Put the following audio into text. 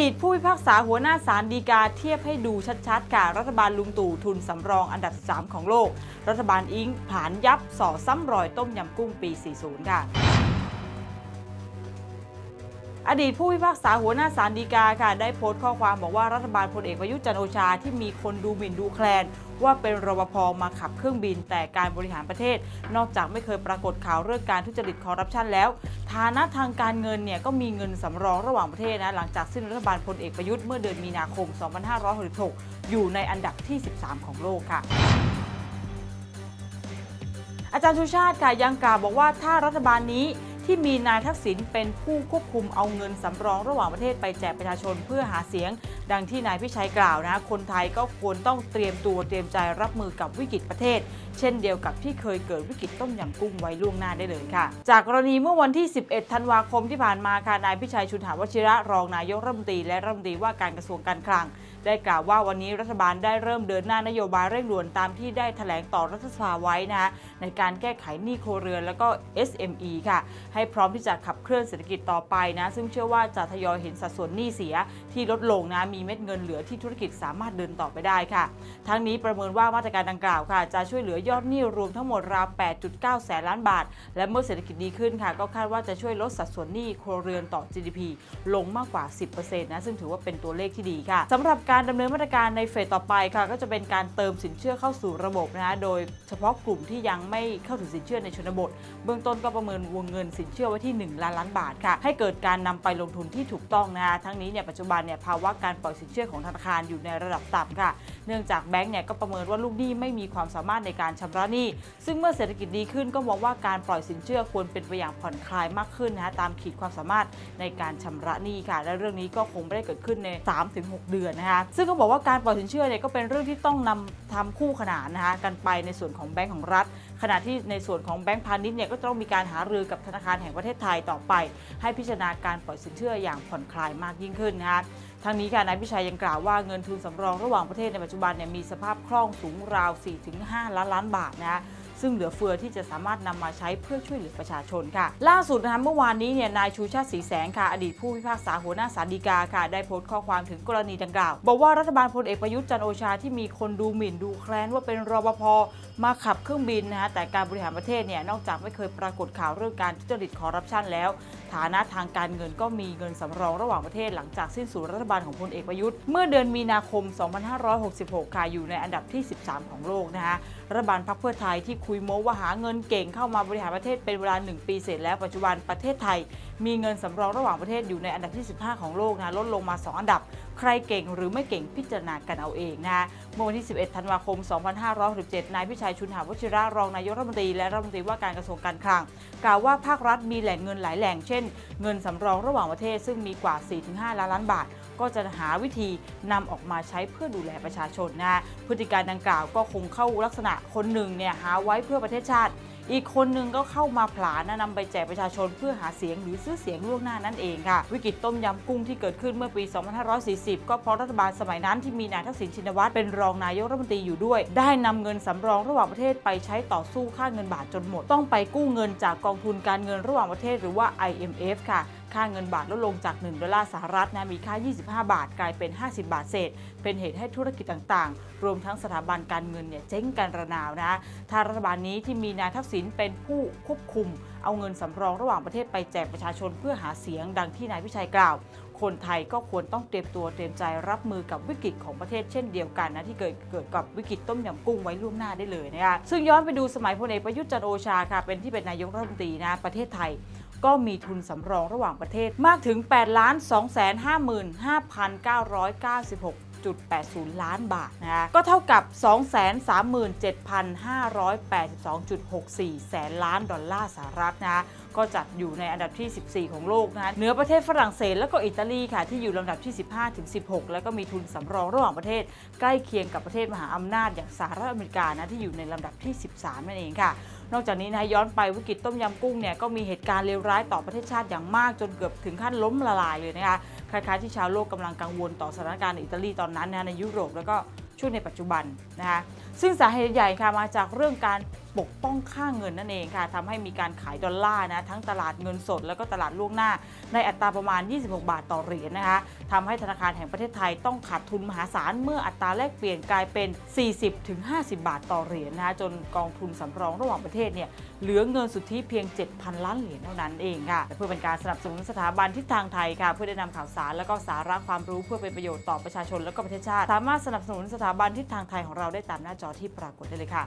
ดีตผู้พิพากษาหัวหน้าศาลฎีกาเทียบให้ดูชัดๆค่ะรัฐบาลลุงตู่ทุนสำรองอันดับ 3 ของโลก รัฐบาลอิงผานยับส่อซ้ำรอยต้มยำกุ้งปี 40 ค่ะ อดีตผู้พิพากษาหัวหน้าศาลฎีกาค่ะได้โพสต์ข้อความบอกว่ารัฐบาลพลเอกประยุทธ์จันโอชาที่มีคนดูหมิ่นดูแคลน ว่าเป็นรปภมาขับเครื่องบินแต่การบริหารประเทศ นอกจากไม่เคยปรากฏข่าวเรื่องการทุจริตคอร์รัปชันแล้ว ฐานะทางการเงินเนี่ยก็มีเงินสำรองระหว่างประเทศนะหลังจากสิ้นรัฐบาลพลเอกประยุทธ์เมื่อเดือนมีนาคม 2566 อยู่ในอันดับที่ 13 ของโลกค่ะอาจารย์ชูชาติค่ะยังกล่าวบอกว่าถ้ารัฐบาลนี้ ที่มีนายทักษิณเป็นผู้ควบคุมเอาเงินสำรองระหว่างประเทศไปแจกประชาชนเพื่อหาเสียง ดังที่นายพิชัยกล่าวนะ คนไทยก็ควรต้องเตรียมตัวเตรียมใจรับมือกับวิกฤตประเทศ เช่นเดียวกับที่เคยเกิดวิกฤตต้มยำกุ้งไว้ล่วงหน้าได้เลยค่ะ จากกรณีเมื่อวันที่ 11 ธันวาคมที่ผ่านมาค่ะนายพิชัยชุนหาวชิระรองนายกรัฐมนตรีและรัฐมนตรีว่าการกระทรวงการคลัง ได้กล่าวว่าวันนี้รัฐบาลได้เริ่มเดินหน้านโยบายเร่งด่วนตามที่ได้แถลงต่อรัฐสภาไว้นะคะในการแก้ไขหนี้ครัวเรือนแล้วก็ SME ค่ะให้พร้อมที่จะขับเคลื่อนเศรษฐกิจต่อไปนะ ซึ่งเชื่อว่าจะทยอยเห็นสัดส่วนหนี้เสียที่ลดลงนะ มีเม็ดเงินเหลือที่ธุรกิจสามารถเดินต่อไปได้ค่ะ ทั้งนี้ประเมินว่ามาตรการดังกล่าวค่ะ จะช่วยเหลือยอดหนี้รวมทั้งหมดราว 8.9 แสนล้านบาท และเมื่อเศรษฐกิจดีขึ้นค่ะ ก็คาดว่าจะช่วยลดสัดส่วนหนี้ครัวเรือนต่อ GDP ลงมากกว่า 10%นะ ซึ่งถือว่าเป็นตัวเลขที่ดีค่ะสำหรับการดำเนินมาตรการในเฟสต่อไปค่ะ ก็จะเป็นการเติมสินเชื่อเข้าสู่ระบบนะคะโดยเฉพาะกลุ่มที่ยังไม่เข้าถึงสินเชื่อในชนบท เบื้องต้นก็ประเมินวงเงินสินเชื่อไว้ที่ 1 ล้านล้านบาทค่ะ ให้เกิดการนำไปลงทุนที่ถูกต้องนะคะทั้งนี้เนี่ยปัจจุบันเนี่ยภาวะการปล่อยสินเชื่อของธนาคารอยู่ในระดับต่ำค่ะ เนื่องจากแบงก์เนี่ยก็ประเมินว่าลูกหนี้ไม่มีความสามารถในการชำระหนี้ ซึ่งเมื่อเศรษฐกิจดีขึ้นก็มองว่าการปล่อยสินเชื่อควรเป็นไปอย่างผ่อนคลายมากขึ้นนะคะตามขีดความสามารถในการชำระหนี้ค่ะ และเรื่องนี้ก็คงไม่ได้เกิดขึ้นใน 3-6 เดือนนะคะซึ่งก็บอกว่าการปล่อยสินเชื่อเนี่ยก็เป็นเรื่องที่ต้องนำทำคู่ขนานนะคะกันไปในส่วนของแบงก์ของรัฐ ขณะที่ในส่วนของแบงก์พาณิชย์เนี่ยก็ต้องมีการหารือกับธนาคารแห่งประเทศไทยต่อไป ให้พิจารณาการปล่อยสินเชื่ออย่างผ่อนคลายมากยิ่งขึ้นนะคะทางนี้ค่ะนายพิชัยยังกล่าวว่าเงินทุนสำรองระหว่างประเทศในปัจจุบันเนี่ยมีสภาพคล่องสูงราว 4-5 ล้านล้านบาทนะคะ ซึ่งเหลือเฟือที่จะสามารถนำมาใช้เพื่อช่วยเหลือประชาชนค่ะ ล่าสุดนะคะเมื่อวานนี้เนี่ยนายชูชาติศรีแสงค่ะอดีตผู้พิพากษาหัวหน้าศาลฎีกาค่ะได้โพสต์ข้อความถึงกรณีดังกล่าวบอกว่ารัฐบาลพลเอกประยุทธ์จันโอชาที่มีคนดูหมิ่นดูแคลนว่าเป็นรปภมาขับเครื่องบินนะคะแต่การบริหารประเทศเนี่ยนอกจากไม่เคยปรากฏข่าวเรื่องการทุจริตคอร์รัปชันแล้ว ฐานะทางการเงินก็มีเงินสำรองระหว่างประเทศหลังจากสิ้นสุดรัฐบาลของพลเอกประยุทธ์ เมื่อเดือนมีนาคม 2566 ค่ะอยู่ในอันดับที่ 13 ของโลกนะคะรัฐบาลพรรคเพื่อไทยที่คุยโม้ว่าหาเงินเก่งเข้ามาบริหารประเทศเป็นเวลา 1 ปีเสร็จแล้วปัจจุบันประเทศไทย มีเงินสำรองระหว่างประเทศอยู่ในอันดับที่ 15 ของโลกนะลดลงมา 2 อันดับ ใครเก่งหรือไม่เก่งพิจารณากันเอาเองนะเมื่อวันที่ 11 ธันวาคม 2567 นายพิชัยชุนหาวชิระรองนายกรัฐมนตรีและรัฐมนตรีว่าการกระทรวงการคลังกล่าวว่าภาครัฐมีแหล่งเงินหลายแหล่งเช่นเงินสำรองระหว่างประเทศซึ่งมีกว่า 4-5 ล้านล้านบาท ก็จะหาวิธีนำออกมาใช้เพื่อดูแลประชาชนนะพฤติการดังกล่าวก็คงเข้าลักษณะคนหนึ่งเนี่ยหาไว้เพื่อประเทศชาติ อีกคนหนึ่งก็เข้ามาผลานะนำไปแจกประชาชนเพื่อหาเสียงหรือซื้อเสียงล่วงหน้านั่นเองค่ะ วิกฤตต้มยำกุ้งที่เกิดขึ้นเมื่อปี 2540 ก็เพราะรัฐบาลสมัยนั้นที่มีนายทักษิณชินวัตรเป็นรองนายกรัฐมนตรีอยู่ด้วย ได้นำเงินสำรองระหว่างประเทศไปใช้ต่อสู้ค่าเงินบาทจนหมด ต้องไปกู้เงินจากกองทุนการเงินระหว่างประเทศหรือว่า IMF ค่ะ ค่าเงินบาทลดลงจาก 1 ดอลลาร์สหรัฐนะมีค่า 25 บาท กลายเป็น 50 บาทเศษ เป็นเหตุให้ธุรกิจต่างๆ รวมทั้งสถาบันการเงินเนี่ยเจ๊งกันระนาวนะถ้ารัฐบาลนี้ที่มีนายทักษิณเป็นผู้ควบคุม เอาเงินสำรองระหว่างประเทศไปแจกประชาชนเพื่อหาเสียงดังที่นายพิชัยกล่าวคนไทยก็ควรต้องเตรียมตัวเตรียมใจรับมือกับวิกฤตของประเทศเช่นเดียวกันนะที่เกิดเกิดกับวิกฤตต้มยำกุ้งไว้ล่วงหน้าได้เลยนะคะซึ่งย้อนไปดูสมัยพลเอกประยุทธ์จันโอชาค่ะเป็นที่เป็นนายกรัฐมนตรีนะประเทศไทย ก็มีทุนสำรองระหว่างประเทศมากถึง 8 ล้าน 2 5 5 9 9 6 80 ล้านบาทนะคะก็เท่ากับ 237,582.64 แสนล้านดอลลาร์สหรัฐนะก็จัดอยู่ในอันดับที่ 14 ของโลกนะเหนือประเทศฝรั่งเศสแล้วก็อิตาลีค่ะที่อยู่ลำดับที่ 15 ถึง 16 แล้วก็มีทุนสำรองระหว่างประเทศ ใกล้เคียงกับประเทศมหาอำนาจอย่างสหรัฐอเมริกานะที่อยู่ในลำดับที่ 13 นั่นเองค่ะ นอกจากนี้นะย้อนไปวิกฤตต้มยำกุ้งเนี่ยก็มีเหตุการณ์เลวร้ายต่อประเทศชาติอย่างมากจนเกือบถึงขั้นล้มละลายเลยนะคะคล้ายๆที่ชาวโลกกำลังกังวลต่อสถานการณ์อิตาลีตอนนั้นนะในยุโรปแล้วก็ช่วงในปัจจุบันนะคะซึ่งสาเหตุใหญ่ค่ะมาจากเรื่องการ ปกป้องค่าเงินนั่นเองค่ะทำให้มีการขายดอลลาร์นะทั้งตลาดเงินสด แล้วก็ตลาดล่วงหน้า ในอัตราประมาณ 26 บาทต่อเหรียญนะคะทำให้ธนาคารแห่งประเทศไทยต้องขาดทุนมหาศาลเมื่ออัตราแลกเปลี่ยนกลายเป็น 40-50 บาทต่อเหรียญนะคะจนกองทุนสำรองระหว่างประเทศเนี่ยเหลือเงินสุทธิเพียง 7,000 ล้านเหรียญเท่านั้นเองค่ะและเพื่อเป็นการสนับสนุนสถาบันทิศทางไทยค่ะเพื่อได้นำข่าวสารและก็สาระความรู้เพื่อเป็นประโยชน์ต่อประชาชนและก็ประเทศชาติ สามารถสนับสนุนสถาบันทิศทางไทยของเราได้ตามหน้าจอที่ปรากฏได้เลยค่ะ